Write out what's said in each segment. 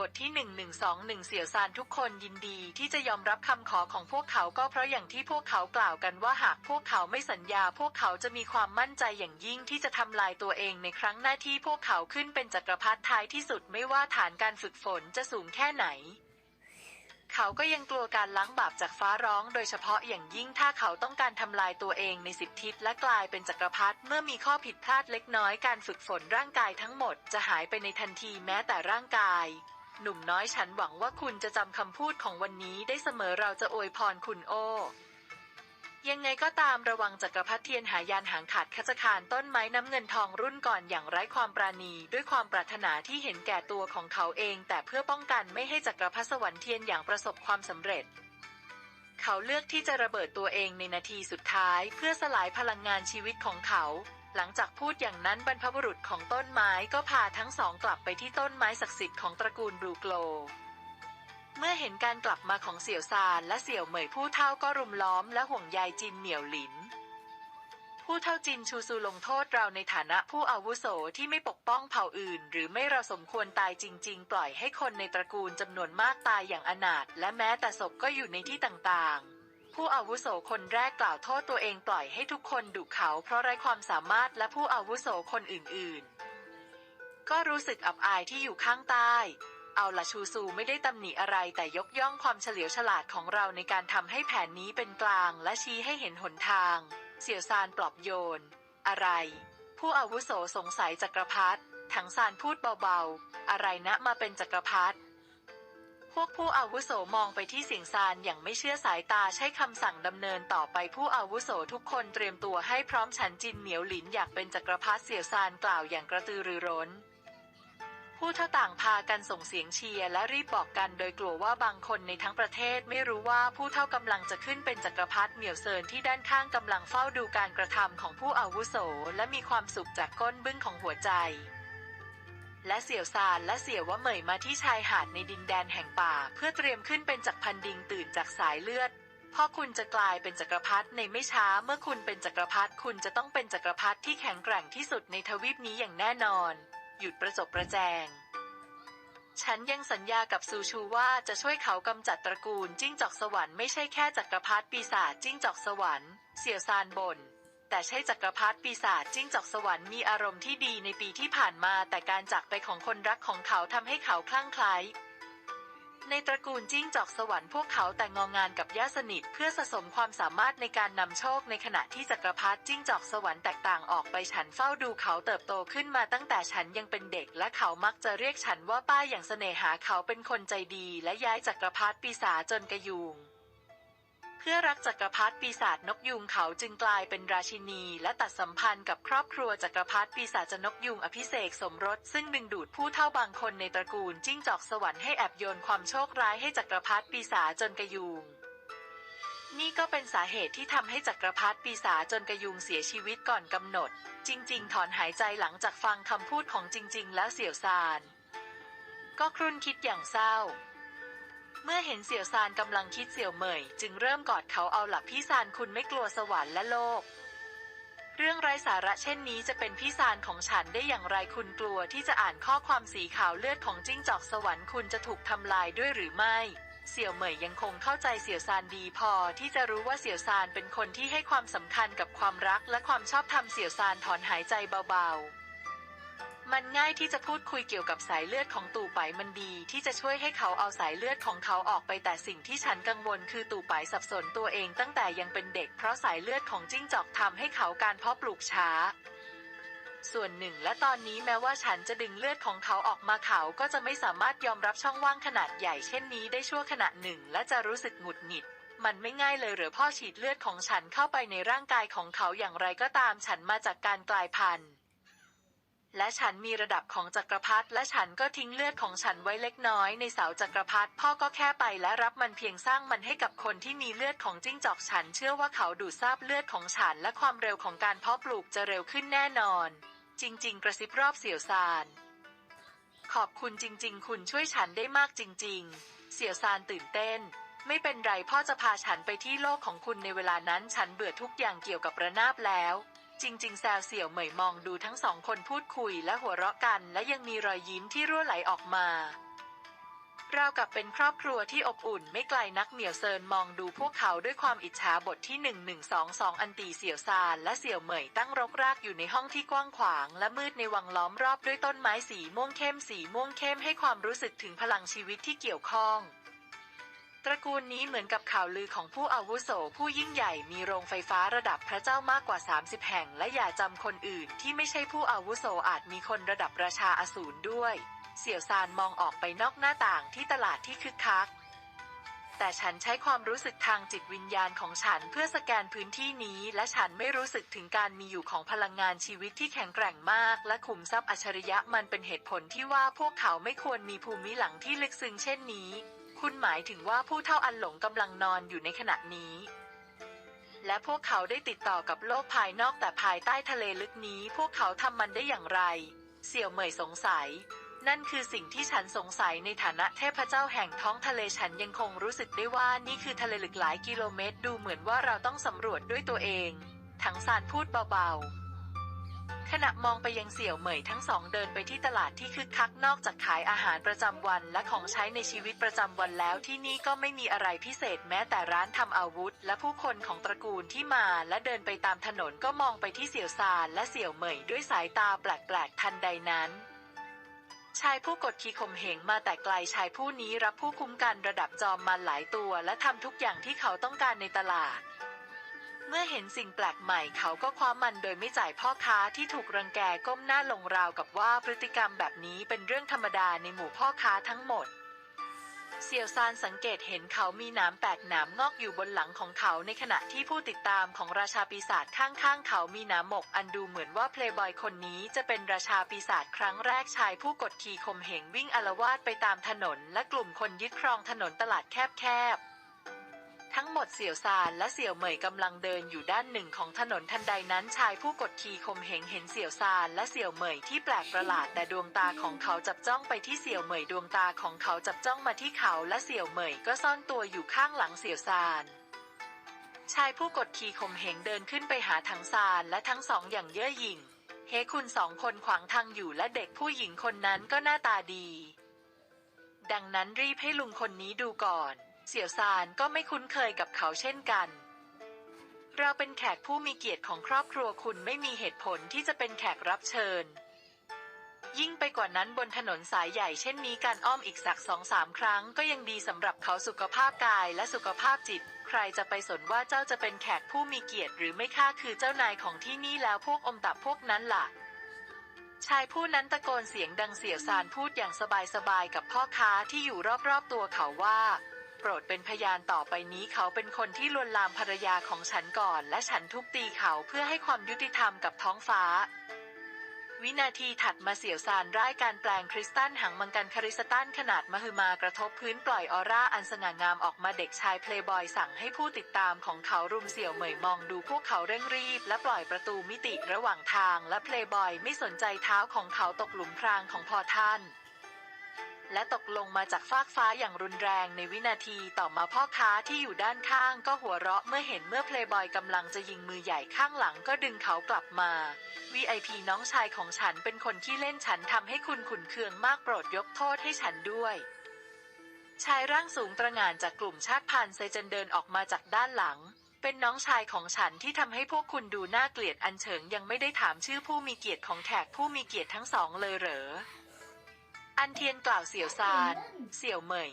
บทที่ 1121 เสี่ยวซานทุกคนยินดีที่จะยอมรับคำขอของพวกเขาก็เพราะอย่างที่พวกเขากล่าวกันว่าหากพวกเขาไม่สัญญา พวกเขาจะมีความมั่นใจอย่างยิ่งที่จะทำลายตัวเองในครั้งหน้าที่พวกเขาขึ้นเป็นจักรพรรดิท้ายที่สุดไม่ว่าฐานการฝึกฝนจะสูงแค่ไหนเขาก็ยังกลัวการล้างบาปจากฟ้าร้อง โดยเฉพาะอย่างยิ่งถ้าเขาต้องการทำลายตัวเองในสิบทิศและกลายเป็นจักรพรรดิเมื่อมีข้อผิดพลาดเล็กน้อยการฝึกฝนร่างกายทั้งหมดจะหายไปในทันทีแม้แต่ร่างกาย หนุ่มน้อยฉันหวังว่าคุณจะจำคำพูดของวันนี้ได้เสมอเราจะอวยพรคุณโอ ยังไงก็ตามระวังจักรพรรดิเทียนหายานหางขาดขจคารต้นไม้น้ำเงินทองรุ่นก่อนอย่างไร้ความปราณี ด้วยความปรารถนาที่เห็นแก่ตัวของเขาเอง แต่เพื่อป้องกันไม่ให้จักรพรรดิสวรรค์เทียนอย่างประสบความสำเร็จเขาเลือกที่จะระเบิดตัวเองในนาทีสุดท้าย เพื่อสลายพลังงานชีวิตของเขา หลังจากพูดอย่างนั้นบรรพบุรุษของต้นไม้ก็พาทั้งสองกลับไปที่ต้นไม้ศักดิ์สิทธิ์ของตระกูลบลูโกลเมื่อเห็นการกลับมาของเสี่ยวซานและเสี่ยวเหมยผู้เท่าก็รุมล้อมและห่วงใยจินเหนียวหลิน ผู้เท่าจินชูซูลงโทษเราในฐานะผู้อาวุโสที่ไม่ปกป้องเผ่าอื่น หรือไม่เราสมควรตายจริง ๆ ปล่อยให้คนในตระกูลจำนวนมากตายอย่างอนาถและแม้แต่ศพก็อยู่ในที่ต่างๆ ผู้อาวุโสคนแรกกล่าวโทษตัวเองปล่อยให้ทุกคนดุเขาเพราะไร้ความสามารถและผู้อาวุโสคนอื่นๆ ก็รู้สึกอับอายที่อยู่ข้างใต้ เอาละชูซูไม่ได้ตำหนิอะไรแต่ยกย่องความเฉลียวฉลาดของเราในการทำให้แผนนี้เป็นกลางและชี้ให้เห็นหนทาง เสี่ยวซานปลอบโยน อะไร ผู้อาวุโสสงสัยจักรพรรดิถังซานพูดเบาๆ อะไรนะมาเป็นจักรพรรดิ พวกผู้อาวุโสมองไปที่เสียงซานอย่างไม่เชื่อสายตาใช้คำสั่งดำเนินต่อไปผู้อาวุโสทุกคนเตรียมตัวให้พร้อมฉันจินเหนียวหลินอยากเป็นจักรพรรดิเสี่ยวซานกล่าวอย่างกระตือรือร้นผู้เท่าต่างพากันส่งเสียงเชียร์และรีบบอกกันโดยกลัวว่าบางคนในทั้งประเทศไม่รู้ว่าผู้เท่ากำลังจะขึ้นเป็นจักรพรรดิเหมียวเซินที่ด้านข้างกำลังเฝ้าดูการกระทำของผู้อาวุโส และมีความสุขจากก้นบึ้งของหัวใจ และเสี่ยวซานและเสี่ยวว่าเหมยมาที่ชายหาดในดินแดนแห่งป่า เพื่อเตรียมขึ้นเป็นจักรพันดิงตื่นจากสายเลือดพ่อคุณจะกลายเป็นจักรพรรดิในไม่ช้าเมื่อคุณเป็นจักรพรรดิคุณจะต้องเป็นจักรพรรดิที่แข็งแกร่งที่สุดในทวีปนี้อย่างแน่นอน หยุดประจบประแจง ฉันยังสัญญากับซูชูว่าจะช่วยเขากำจัดตระกูลจิ้งจอกสวรรค์ไม่ใช่แค่จักรพรรดิปีศาจจิ้งจอกสวรรค์ เสี่ยวซานบน แต่ใช่จักรพรรดิปีศาจจิ้งจอกสวรรค์มีอารมณ์ที่ดีในปีที่ผ่านมา แต่การจากไปของคนรักของเขาทำให้เขาคลั่งไคล้ในตระกูลจิ้งจอกสวรรค์พวกเขาแต่งงานกับญาติสนิทเพื่อสะสมความสามารถในการนำโชคในขณะที่จักรพรรดิจิ้งจอกสวรรค์แตกต่างออกไปฉันเฝ้าดูเขาเติบโตขึ้นมาตั้งแต่ฉันยังเป็นเด็ก และเขามักจะเรียกฉันว่าป้าอย่างเสน่หาเขาเป็นคนใจดี และย้ายจักรพรรดิปีศาจจนกระยุง เพื่อรักจักรพรรดิปีศาจนกยูงเขาจึงกลายเป็นราชินี และตัดสัมพันธ์กับครอบครัวจักรพรรดิปีศาจนกยูงอภิเษกสมรส ซึ่งดึงดูดผู้เท่าบางคนในตระกูลจิ้งจอกสวรรค์ให้แอบโยนความโชคร้ายให้จักรพรรดิปีศาจจนกยูงนี่ก็เป็นสาเหตุที่ทำให้จักรพรรดิปีศาจจนกยุงเสียชีวิตก่อนกำหนด จริง ๆ ถอนหายใจหลังจากฟังคำพูดของจริง ๆ แล้วเสี่ยวซาน ก็ครุ่นคิดอย่างเศร้า เมื่อเห็นเสี่ยวซานกำลังคิดเสี่ยวเหมย จึงเริ่มกอดเขาเอาหลับพี่ซานคุณไม่กลัวสวรรค์และโลก เรื่องไร้สาระเช่นนี้จะเป็นพี่ซานของฉันได้อย่างไรคุณกลัวที่จะอ่านข้อความสีขาวเลือดของจิ้งจอกสวรรค์คุณจะถูกทำลายด้วยหรือไม่เสี่ยวเหมยยังคงเข้าใจเสี่ยวซานดีพอที่จะรู้ว่าเสี่ยวซานเป็นคนที่ให้ความสำคัญกับความรักและความชอบธรรมเสี่ยวซานถอนหายใจเบาๆ มันง่ายที่จะพูดคุยเกี่ยวกับสายเลือดของตู่ไปมันดี ที่จะช่วยให้เขาเอาสายเลือดของเขาออกไปแต่สิ่งที่ฉันกังวลคือตู่ไปสับสนตัวเองตั้งแต่ยังเป็นเด็กเพราะสายเลือดของจิ้งจอกทำให้เขาการเพาะปลูกช้า ส่วนหนึ่งและตอนนี้แม้ว่าฉันจะดึงเลือดของเขาออกมาเขาก็จะไม่สามารถยอมรับช่องว่างขนาดใหญ่เช่นนี้ได้ชั่วขณะหนึ่ง และจะรู้สึกหงุดหงิดมันไม่ง่ายเลยหรือพ่อฉีดเลือดของฉันเข้าไปในร่างกายของเขาอย่างไรก็ตามฉันมาจากการกลายพันธุ์ และฉันมีระดับของจักรพรรดิและฉันก็ทิ้งเลือดของฉันไว้เล็กน้อยในเสาจักรพรรดิพ่อก็แค่ไปและรับมันเพียงสร้างมันให้กับคนที่มีเลือดของจิ้งจอกฉันเชื่อว่าเขาดูดซาบเลือดของฉันและความเร็วของการเพาะปลูกจะเร็วขึ้นแน่นอน จริง ๆ กระซิบรอบเสี่ยวซาน ขอบคุณจริง ๆ คุณช่วยฉันได้มากจริง ๆ เสี่ยวซานตื่นเต้นไม่เป็นไรพ่อจะพาฉันไปที่โลกของคุณในเวลานั้นฉันเบื่อทุกอย่างเกี่ยวกับระนาบแล้ว จริง ๆ แซวเสี่ยวเหมยมองดูทั้งสองคนพูดคุยและหัวเราะกัน และยังมีรอยยิ้มที่รั่วไหลออกมาราวกับเป็นครอบครัวที่อบอุ่นไม่ไกลนักเหมียวเซินมองดูพวกเขาด้วยความอิจฉาบทที่ 1122 อันตีเสี่ยวซานและเสี่ยวเหมยตั้งรกรากอยู่ในห้องที่กว้างขวางและมืดในวังล้อมรอบด้วยต้นไม้สีม่วงเข้มสีม่วงเข้มให้ความรู้สึกถึงพลังชีวิตที่เกี่ยวข้อง ตระกูลนี้เหมือนกับข่าวลือของผู้อาวุโสผู้ยิ่งใหญ่มีโรงไฟฟ้าระดับพระเจ้ามากกว่า 30 แห่ง และอย่าจำคนอื่นที่ไม่ใช่ผู้อาวุโสอาจมีคนระดับราชาอสูรด้วย เสี่ยวซานมองออกไปนอกหน้าต่างที่ตลาดที่คึกคัก แต่ฉันใช้ความรู้สึกทางจิตวิญญาณของฉันเพื่อสแกนพื้นที่นี้ และฉันไม่รู้สึกถึงการมีอยู่ของพลังงานชีวิตที่แข็งแกร่งมาก และขุมทรัพย์อัจฉริยะมันเป็นเหตุผลที่ว่าพวกเขาไม่ควรมีภูมิหลังที่ลึกซึ้งเช่นนี้ คุณหมายถึงว่าผู้เท่าอันหลงกำลังนอนอยู่ในขณะนี้ และพวกเขาได้ติดต่อกับโลกภายนอกแต่ภายใต้ทะเลลึกนี้ พวกเขาทำมันได้อย่างไร เสี่ยวเหมยสงสัย นั่นคือสิ่งที่ฉันสงสัยในฐานะเทพเจ้าแห่งท้องทะเลฉันยังคงรู้สึกได้ว่านี่คือทะเลลึกหลายกิโลเมตร ดูเหมือนว่าเราต้องสำรวจด้วยตัวเอง ทั้งซานพูดเบาๆ ขณะมองไปยังเสี่ยวเหมยทั้งสองเดินไปที่ตลาดที่คึกคักนอกจากขายอาหารประจำวันและของใช้ในชีวิตประจำวันแล้วที่นี่ก็ไม่มีอะไรพิเศษแม้แต่ร้านทำอาวุธ และผู้คนของตระกูลที่มาและเดินไปตามถนนก็มองไปที่เสี่ยวซานและเสี่ยวเหมยด้วยสายตาแปลกๆทันใดนั้นชายผู้กดขี่ข่มเหงมาแต่ไกลชายผู้นี้รับผู้คุ้มกันระดับจอมมาหลายตัว และทำทุกอย่างที่เขาต้องการในตลาด เมื่อเห็นสิ่งแปลกใหม่เขาก็คว้ามันโดยไม่จ่ายพ่อค้าที่ถูกรังแกก้มหน้าลงราวกับว่าพฤติกรรมแบบนี้เป็นเรื่องธรรมดาในหมู่พ่อค้าทั้งหมดเซียวซานสังเกตเห็นเขามีหนามแปดหนามงอกอยู่บนหลังของเขาในขณะที่ผู้ติดตามของราชาปีศาจข้างๆ เขามีหนามหมกอันดูเหมือนว่าเพลย์บอยคนนี้จะเป็นราชาปีศาจครั้งแรกชายผู้กดขี่ข่มเหงวิ่งอลาวาสไปตามถนนและกลุ่มคนยึดครองถนนตลาดแคบๆ ทั้งหมดเสี่ยวซานและเสี่ยวเหมยกำลังเดินอยู่ด้านหนึ่งของถนนทันใดนั้นชายผู้กดขี่ข่มเหงเห็นเสี่ยวซานและเสี่ยวเหมยที่แปลกประหลาดแต่ดวงตาของเขาจับจ้องไปที่เสี่ยวเหมยดวงตาของเขาจับจ้องมาที่เขาและเสี่ยวเหมยก็ซ่อนตัวอยู่ข้างหลังเสี่ยวซานชายผู้กดขี่ข่มเหงเดินขึ้นไปหาทั้งซานและทั้งสองอย่างเย่อหยิ่งเฮ้คุณสองคนขวางทางอยู่และเด็กผู้หญิงคนนั้นก็หน้าตาดี ดังนั้นรีบให้ลุงคนนี้ดูก่อน เสี่ยวซานก็ไม่คุ้นเคยกับเขาเช่นกัน เราเป็นแขกผู้มีเกียรติของครอบครัวคุณไม่มีเหตุผลที่จะเป็นแขกรับเชิญ ยิ่งไปกว่านั้นบนถนนสายใหญ่เช่นนี้การอ้อมอีกสักสองสามครั้งก็ยังดีสำหรับเขาสุขภาพกายและสุขภาพจิต ใครจะไปสนว่าเจ้าจะเป็นแขกผู้มีเกียรติหรือไม่ค่าคือเจ้านายของที่นี่แล้วพวกอมตับพวกนั้นล่ะชายผู้นั้นตะโกนเสียงดังเสียวซานพูดอย่างสบายๆกับพ่อค้าที่อยู่รอบๆตัวเขาว่า โปรดเป็นพยานต่อไปนี้เขาเป็นคนที่ลวนลามภรรยาของฉันก่อน และฉันทุบตีเขาเพื่อให้ความยุติธรรมกับท้องฟ้า วินาทีถัดมาเสี่ยวซานร่ายการแปลงคริสตัลหางมังกันคาริสตันขนาดมหึมากระทบพื้นปล่อยออร่าอันสง่างามออกมาเด็กชายเพลย์บอยสั่งให้ผู้ติดตามของเขารุมเสี่ยวเหมยมองดูพวกเขาเร่งรีบ และปล่อยประตูมิติระหว่างทางและเพลย์บอยไม่สนใจเท้าของเขาตกหลุมพรางของพอท่าน และตกลงมาจากฟากฟ้าอย่างรุนแรงในวินาทีต่อมาพ่อค้าที่อยู่ด้านข้างก็หัวเราะเมื่อเห็นเมื่อเพลย์บอยกำลังจะยิงมือใหญ่ข้างหลังก็ดึงเขากลับมา VIP น้องชายของฉันเป็นคนที่เล่นฉันทำให้คุณขุนเคืองมากโปรดยกโทษให้ฉันด้วยชายร่างสูงตระหง่านจากกลุ่มชาติพันธุ์เซจันเดินออกมาจากด้านหลัง เป็นน้องชายของฉันที่ทำให้พวกคุณดูน่าเกลียดอันเฉิงยังไม่ได้ถามชื่อผู้มีเกียรติของแขกผู้มีเกียรติทั้งสองเลยเหรอ อันเทียนกล่าวเสี่ยวซาน เสี่ยวเหมย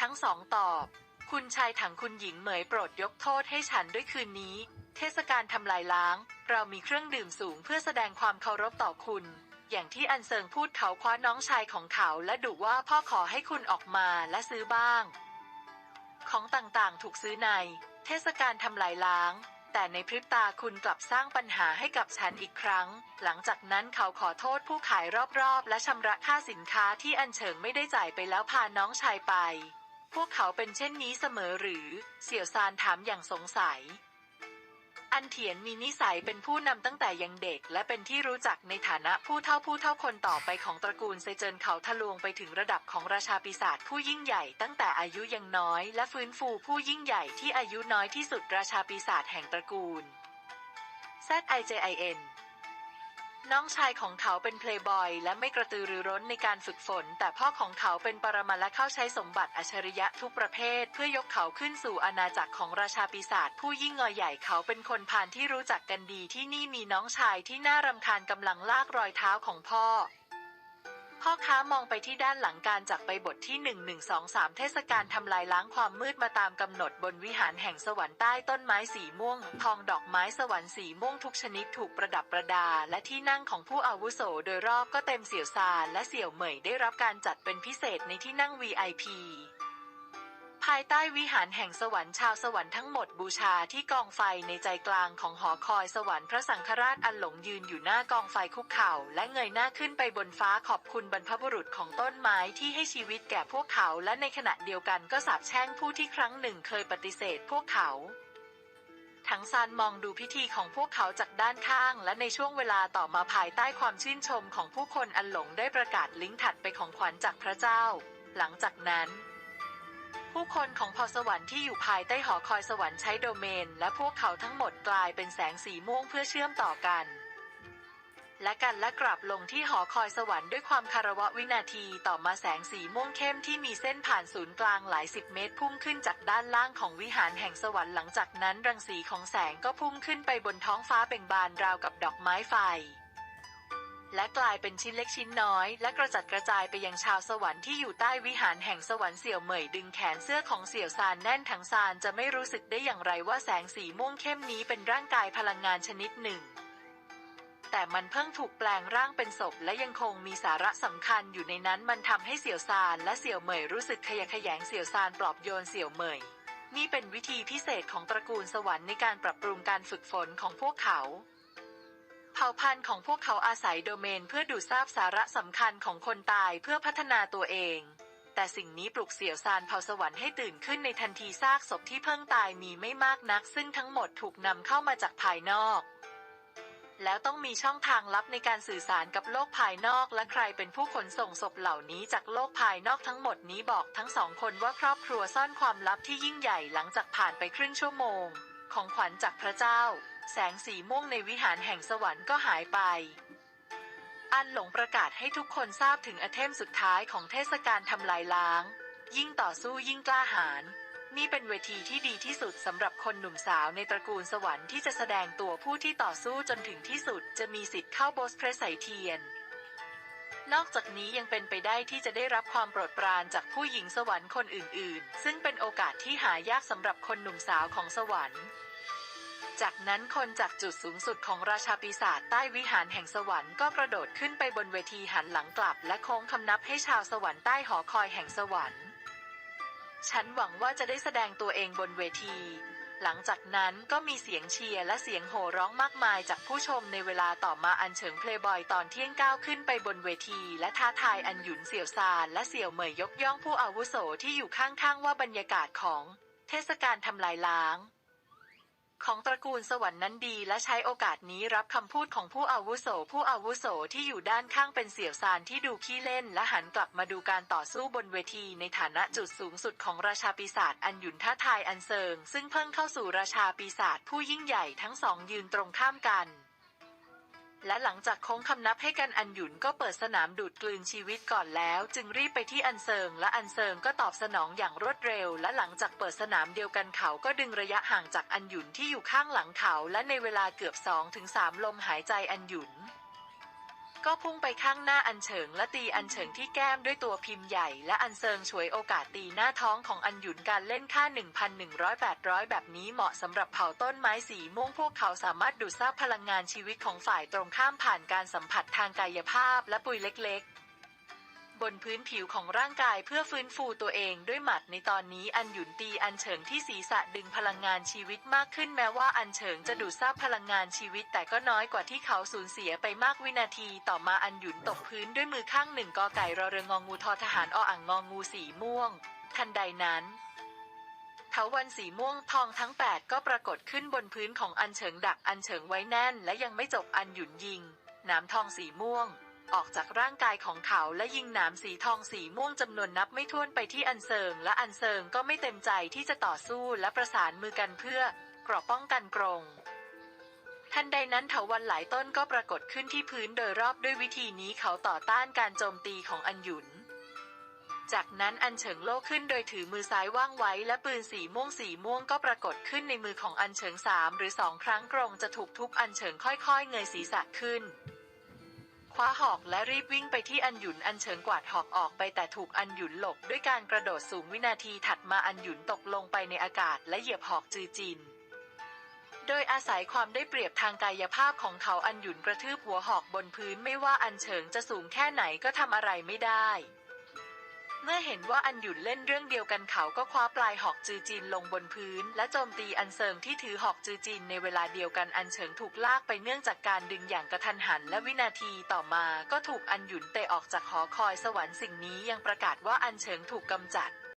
ทั้งสองตอบ คุณชายถังคุณหญิงเหมยโปรดยกโทษให้ฉันด้วยคืนนี้ เทศกาลทำลายล้าง เรามีเครื่องดื่มสูงเพื่อแสดงความเคารพต่อคุณ อย่างที่อันเซิงพูดเขาคว้าน้องชายของเขาและดุว่าพ่อขอให้คุณออกมาและซื้อบ้าง ของต่างๆถูกซื้อใน เทศกาลทำลายล้าง แต่ในพริบตาคุณกลับสร้างปัญหาให้กับฉันอีกครั้ง หลังจากนั้นเขาขอโทษผู้ขายรอบๆ และชำระค่าสินค้าที่อันเฉิงไม่ได้จ่ายไปแล้วพาน้องชายไป พวกเขาเป็นเช่นนี้เสมอหรือ เสี่ยวซานถามอย่างสงสัย อันเถียนมีนิสัยเป็นผู้นำตั้งแต่ยังเด็ก และเป็นที่รู้จักในฐานะผู้เท่าผู้เท่าคนต่อไปของตระกูลเซเจินเขาทะลวงไปถึงระดับของราชาปีศาจผู้ยิ่งใหญ่ตั้งแต่อายุยังน้อย และฟื้นฟูผู้ยิ่งใหญ่ที่อายุน้อยที่สุดราชาปีศาจแห่งตระกูล Z I J I N น้องชายของเขาเป็นเพลย์บอยและไม่กระตือรือร้นในการฝึกฝน แต่พ่อของเขาเป็นปรมาและเข้าใช้สมบัติอัจฉริยะทุกประเภท เพื่อยกเขาขึ้นสู่อาณาจักรของราชาปีศาจผู้ยิ่งงอใหญ่เขาเป็นคนพานที่รู้จักกันดีที่นี่มีน้องชายที่น่ารำคาญกำลังลากรอยเท้าของพ่อ พ่อค้ามองไปที่ด้านหลังการจากไปบทที่ 1123 เทศกาลทำลายล้างความมืดมาตามกำหนดบนวิหารแห่งสวรรค์ใต้ต้นไม้สีม่วง ทองดอกไม้สวรรค์สีม่วงทุกชนิดถูกประดับประดา และที่นั่งของผู้อาวุโสโดยรอบก็เต็มเสี่ยวซานและเสี่ยวเหมยได้รับการจัดเป็นพิเศษในที่นั่ง VIP ภายใต้วิหารแห่งสวรรค์ชาวสวรรค์ทั้งหมดบูชาที่กองไฟในใจกลางของหอคอยสวรรค์พระสังฆราชอันหลงยืนอยู่หน้ากองไฟคุกเข่า และเงยหน้าขึ้นไปบนฟ้าขอบคุณบรรพบุรุษของต้นไม้ที่ให้ชีวิตแก่พวกเขา และในขณะเดียวกันก็สาปแช่งผู้ที่ครั้งหนึ่งเคยปฏิเสธพวกเขาทั้งซานมองดูพิธีของพวกเขาจากด้านข้าง และในช่วงเวลาต่อมาภายใต้ความชื่นชมของผู้คนอันหลงได้ประกาศลิงก์ถัดไปของขวัญจากพระเจ้า หลังจากนั้น ผู้คนของพรสวรรค์ที่อยู่ภายใต้หอคอยสวรรค์ใช้โดเมน และพวกเขาทั้งหมดกลายเป็นแสงสีม่วงเพื่อเชื่อมต่อกัน และกันและกลับลงที่หอคอยสวรรค์ด้วยความคารวะวินาทีต่อมาแสงสีม่วงเข้มที่มีเส้นผ่านศูนย์กลางหลายสิบเมตรพุ่งขึ้นจากด้านล่างของวิหารแห่งสวรรค์หลังจากนั้นรังสีของแสงก็พุ่งขึ้นไปบนท้องฟ้าเบ่งบานราวกับดอกไม้ไฟ และกลายเป็นชิ้นเล็กชิ้นน้อย และกระจัดกระจายไปยังชาวสวรรค์ที่อยู่ใต้วิหารแห่งสวรรค์เสี่ยวเหมยดึงแขนเสื้อของเสี่ยวซานแน่นทั้งซานจะไม่รู้สึกได้อย่างไรว่าแสงสีม่วงเข้มนี้เป็นร่างกายพลังงานชนิดหนึ่ง แต่มันเพิ่งถูกแปลงร่างเป็นศพและยังคงมีสาระสำคัญอยู่ในนั้นมันทำให้เสี่ยวซานและเสี่ยวเหมยรู้สึกขยะแขยงเสี่ยวซานปลอบโยนเสี่ยวเหมยนี่เป็นวิธีพิเศษของตระกูลสวรรค์ในการปรับปรุงการฝึกฝนของพวกเขา เผ่าพันธุ์ของพวกเขาอาศัยโดเมนเพื่อดูดซาบสาระสำคัญของคนตายเพื่อพัฒนาตัวเอง แต่สิ่งนี้ปลุกเสี่ยวซานเผ่าสวรรค์ให้ตื่นขึ้นในทันทีซากศพที่เพิ่งตายมีไม่มากนัก ซึ่งทั้งหมดถูกนำเข้ามาจากภายนอก แล้วต้องมีช่องทางลับในการสื่อสารกับโลกภายนอก และใครเป็นผู้ขนส่งศพเหล่านี้จากโลกภายนอกทั้งหมดนี้บอกทั้งสองคนว่าครอบครัวซ่อนความลับที่ยิ่งใหญ่หลังจากผ่านไปครึ่งชั่วโมง ของขวัญจากพระเจ้า แสงสีม่วงในวิหารแห่งสวรรค์ก็หายไป อันหลงประกาศให้ทุกคนทราบถึงอเทมสุดท้ายของเทศกาลทำลายล้าง ยิ่งต่อสู้ยิ่งกล้าหาญ นี่เป็นเวทีที่ดีที่สุดสำหรับคนหนุ่มสาวในตระกูลสวรรค์ที่จะแสดงตัวผู้ที่ต่อสู้จนถึงที่สุดจะมีสิทธิ์เข้าโบสเพรสไซเทียนนอกจากนี้ยังเป็นไปได้ที่จะได้รับความโปรดปรานจากผู้หญิงสวรรค์คนอื่น ๆ ซึ่งเป็นโอกาสที่หายากสำหรับคนหนุ่มสาวของสวรรค์ จากนั้นคนจากจุดสูงสุดของราชาปีศาจใต้วิหารแห่งสวรรค์ก็กระโดดขึ้นไปบนเวทีหันหลังกลับ และโค้งคำนับให้ชาวสวรรค์ใต้หอคอยแห่งสวรรค์ ฉันหวังว่าจะได้แสดงตัวเองบนเวที หลังจากนั้นก็มีเสียงเชียร์และเสียงโห่ร้องมากมายจากผู้ชมในเวลาต่อมาอันเฉิงเพลย์บอยตอนเที่ยงก้าวขึ้นไปบนเวที และท้าทายอันหยุนเสี่ยวซานและเสี่ยวเหมยยกย่องผู้อาวุโสที่อยู่ข้างๆว่าบรรยากาศของ เทศกาลทำลายล้าง ของตระกูลสวรรค์นั้นดี และใช้โอกาสนี้รับคำพูดของผู้อาวุโส ผู้อาวุโสที่อยู่ด้านข้างเป็นเสี่ยวซานที่ดูขี้เล่น และหันกลับมาดูการต่อสู้บนเวทีในฐานะจุดสูงสุดของราชาปีศาจอันหยุนท้าทายอันเซิง ซึ่งเพิ่งเข้าสู่ราชาปีศาจผู้ยิ่งใหญ่ทั้งสองยืนตรงข้ามกัน และหลังจากโค้งคำนับให้กันอันหยุนก็เปิดสนามดูดกลืนชีวิตก่อนแล้ว จึงรีบไปที่อันเซิง และอันเซิงก็ตอบสนองอย่างรวดเร็ว และหลังจากเปิดสนามเดียวกันเขาก็ดึงระยะห่างจากอันหยุนที่อยู่ข้างหลังเขา และในเวลาเกือบ2อถึงสลมหายใจอันหยุน ก็พุ่งไปข้างหน้าอันเฉิงและตีอันเฉิงที่แก้มด้วยตัวพิมพ์ใหญ่ และอันเซิงฉวยโอกาสตีหน้าท้องของอันหยุนการเล่นค่า 1,100 800 แบบนี้เหมาะสำหรับเผาต้นไม้สีม่วงพวกเขาสามารถดูดซับพลังงานชีวิตของฝ่ายตรงข้ามผ่านการสัมผัสทางกายภาพและปุยเล็กๆ บนพื้นผิวของร่างกายเพื่อฟื้นฟูตัวเองด้วยหมัดในตอนนี้อันหยุนตีอันเฉิงที่ศีรษะดึงพลังงานชีวิตมากขึ้นแม้ว่าอันเฉิงจะดูดซับพลังงานชีวิต แต่ก็น้อยกว่าที่เขาสูญเสียไปมากวินาที ต่อมาอันหยุนตกพื้นด้วยมือข้างหนึ่งกอไก่รอเรืององูทอทหารออ่างงองูสีม่วง ทันใดนั้นเถาวันสีม่วงทองทั้ง 8 ก็ปรากฏขึ้นบนพื้นของอันเฉิงดักอันเฉิงไว้แน่น และยังไม่จบอันหยุนยิงนามทองสีม่วง ออกจากร่างกายของเขาและยิงหนามสีทองสีม่วงจำนวนนับไม่ถ้วนไปที่อันเซิง และอันเซิงก็ไม่เต็มใจที่จะต่อสู้และประสานมือกันเพื่อกรอบป้องกันกรงทันใดนั้นเถาวันหลายต้นก็ปรากฏขึ้นที่พื้นโดยรอบด้วยวิธีนี้เขาต่อต้านการโจมตีของอันหยุน จากนั้นอันเฉิงโลกขึ้นโดยถือมือซ้ายว่างไว้ และปืนสีม่วงสีม่วงก็ปรากฏขึ้นในมือของอันเฉิงสามหรือสองครั้งกรงจะถูกทุบอันเฉิงค่อยๆ เงยศีรษะขึ้น คว้าหอกและรีบวิ่งไปที่อันหยุนอันเฉิงกวาดหอกออกไปแต่ถูกอันหยุนหลบด้วยการกระโดดสูงวินาทีถัดมาอันหยุนตกลงไปในอากาศและเหยียบหอกจือจินโดยอาศัยความได้เปรียบทางกายภาพของเขาอันหยุนกระทืบหัวหอกบนพื้นไม่ว่าอันเฉิงจะสูงแค่ไหนก็ทำอะไรไม่ได้ มื่อเห็นว่าอันหยุนเล่นเรื่องเดียวกันเขาก็คว้าปลายหอกจือจีนลงบนพื้น และโจมตีอันเซิงที่ถือหอกจือจีนในเวลาเดียวกันอันเฉิงถูกลากไปเนื่องจากการดึงอย่างกระทันหันและวินาทีต่อมาก็ถูกอันหยุนเตะออกจากหอคอยสวรรค์สิ่งนี้ยังประกาศว่าอันเฉิงถูกกำจัด